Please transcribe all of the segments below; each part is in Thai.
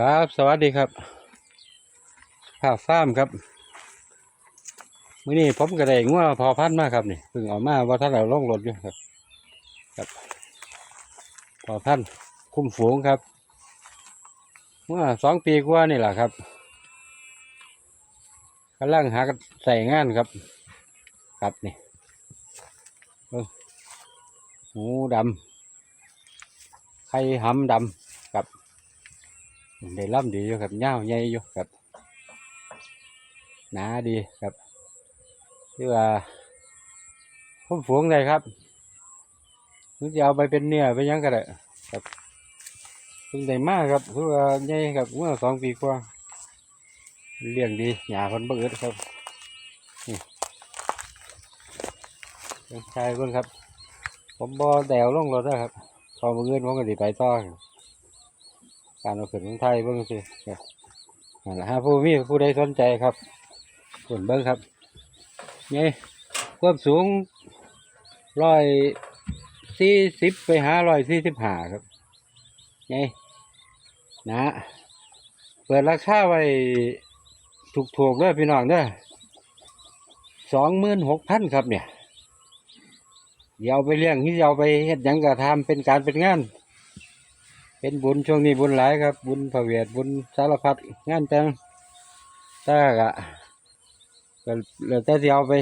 ครับ สวัสดีครับภาพฟ้าร์มครับมื้อนี้ผมก็ได้งัวพอพันมากครับนี่เพิ่งออกมาว่าท่านเราล่องรถอยู่ครับ ครับ พอพันคุ้มฝูงครับเมื่อสองปีกว่านี่แหละครับกำลังหาใส่งานครับ ครับนี่หูดำไข่หำดำ ได้ล่ำดีอยู่ครับเงาวใหญ่อยู่ครับหนาดีครับที่ว่าผมฝูงได้ครับนึกจะเอาไปเป็นเนื้อไปยังก็ได้ครับเพิ่งได้มากครับคือว่าใหญ่ครับเมื่อสองปีกว่าเลี้ยงดีหยาคนบ่อึดครับนี่เป็นชายคนครับ ผมบอแดวลงรถนะครับพอมือเงินผมก็สิไปต่อครับ การเอาขึ้นของไทยเบิ้งสินั่นแหละฮะผู้มีผู้ใดสนใจครับส่วนเบิ้งครับนี่ความสูงร้อยสี่สิบไปหาร้อยสี่สิบห้าครับนี่นะเปิดราคาไว้ถูกๆเด้อพี่น้องเด้อสองหมื่นหกพันครับเนี่ยเดี๋ยวไปเลี้ยงที่เอาไปเฮ็ดยังกระทำเป็นการเป็นงาน เป็นบุญช่วงนี้บุญหลายครับ บุญพระเวทบุญสารพัดงานแต่งแต่กะก็แล้วแต่ที่เอาไป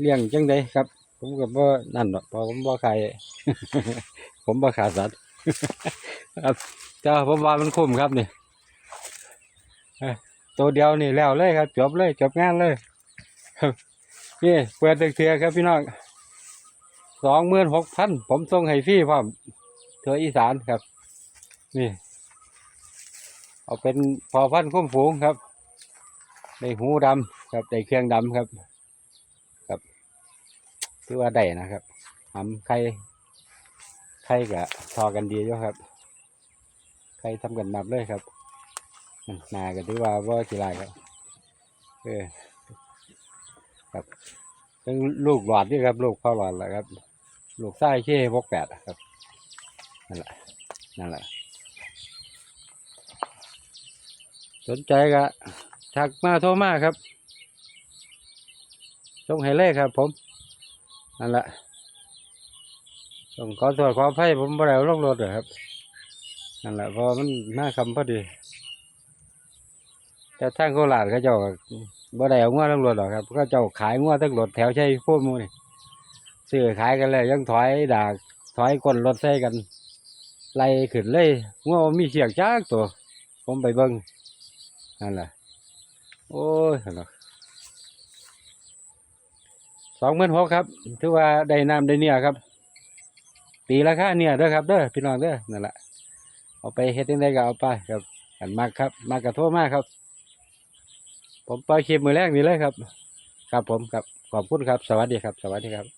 เลี้ยงจังไดครับ ผมก็บ่นั่นหรอกเพราะผมบ่ขายผมบ่ขาดสัตว์ครับแต่ว่าผมว่ามันคุ้มครับนี่ยตัวเดียวนี่แล้วเลยครับจบเลยจบงานเลยนี่เปิดตึกเทือครับพี่น้องสองหมื่นหกพันผมส่งให้ฟรีพร้อมเทืออีสานครับ นี่ เอาเป็นพอพันคุ้มฝูงครับได้หูดำครับได้เครื่องดำครับครับคือว่าได้นะครับทำไข่ไข่กับทอกันดีอยู่ครับไข่ทำกันนับเลยครับหนาก็ถือว่าว่ากี่ลายครับเออครับเป็นลูกหลอดนี่ครับลูกพ่อหลอดแหละครับ ลูกไส้เช่พกแปดครับนั่นแหละนั่นแหละ สนใจก็ทักมาโทรมาครับส่งให้เลขครับ ผมนั่นแหละต้องขอโทษขออภัยผมบ่ได้เอาลงรถหรอครับนั่นแหละเพอมันหน้าคำพอดีแต่ทางโคราชเขาเจ้าบ่ได้เอางัวลงรถหรอกครับเขาเจ้าขายงัวทั้งรถแถวใช่พวกมูนี่ซื้อขายกันเลยยังถอยดาถอยก้นรถใส่กันไล่ขึ้นเลยงัวบ่มีเสียงจักตัว ผมไปเบิ่ง นั่นแหละโอ้ยนั่นแหละสองหมื่นหกครับ ถือว่าได้น้ำได้เนี่ยครับ ตีราคาเนี่ยเด้อครับเด้อพี่น้องเด้อนั่นแหละเอาไปเฮ็ดยังไงก็เอาไปครับกันมากครับ มากกระโทษมากครับ ผมปล่อยคลิปมือแรกนี่เลยครับ ครับผมครับขอบคุณครับ สวัสดีครับ สวัสดีครับ